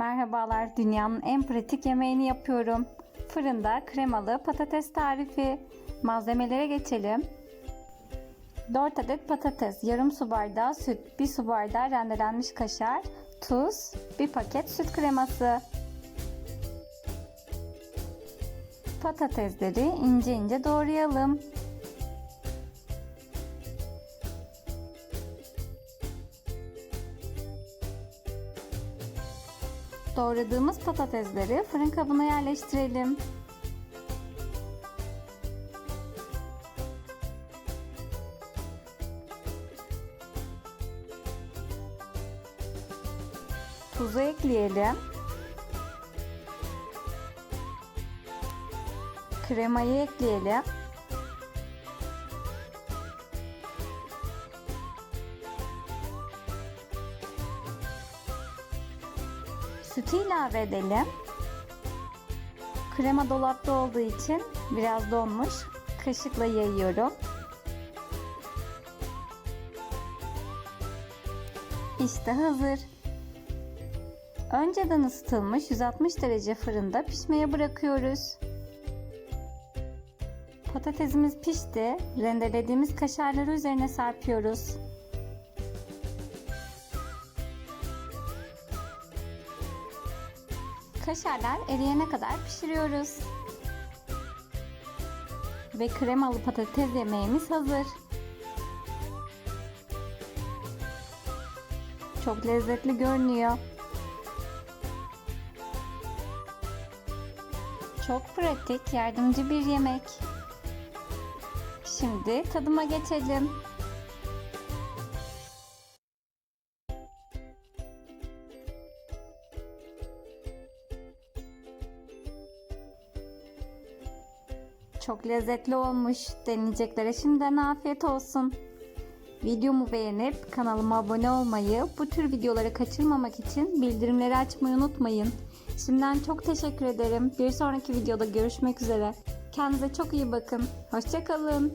Merhabalar, dünyanın en pratik yemeğini yapıyorum. Fırında kremalı patates tarifi. Malzemelere geçelim. 4 adet patates, yarım su bardağı süt, 1 su bardağı rendelenmiş kaşar, tuz, 1 paket süt kreması. Patatesleri ince ince doğrayalım. Doğradığımız patatesleri fırın kabına yerleştirelim. Tuzu ekleyelim. Kremayı ekleyelim. Sütü ilave edelim. Krema dolapta olduğu için biraz donmuş. Kaşıkla yayıyorum. İşte hazır. Önceden ısıtılmış 160 derece fırında pişmeye bırakıyoruz. Patatesimiz pişti. Rendelediğimiz kaşarları üzerine serpiyoruz. Kaşarlar eriyene kadar pişiriyoruz. Ve kremalı patates yemeğimiz hazır. Çok lezzetli görünüyor. Çok pratik, yardımcı bir yemek. Şimdi tadıma geçelim. Çok lezzetli olmuş. Deneyeceklere şimdiden afiyet olsun. Videomu beğenip kanalıma abone olmayı, bu tür videoları kaçırmamak için bildirimleri açmayı unutmayın. Şimdiden çok teşekkür ederim. Bir sonraki videoda görüşmek üzere. Kendinize çok iyi bakın. Hoşçakalın.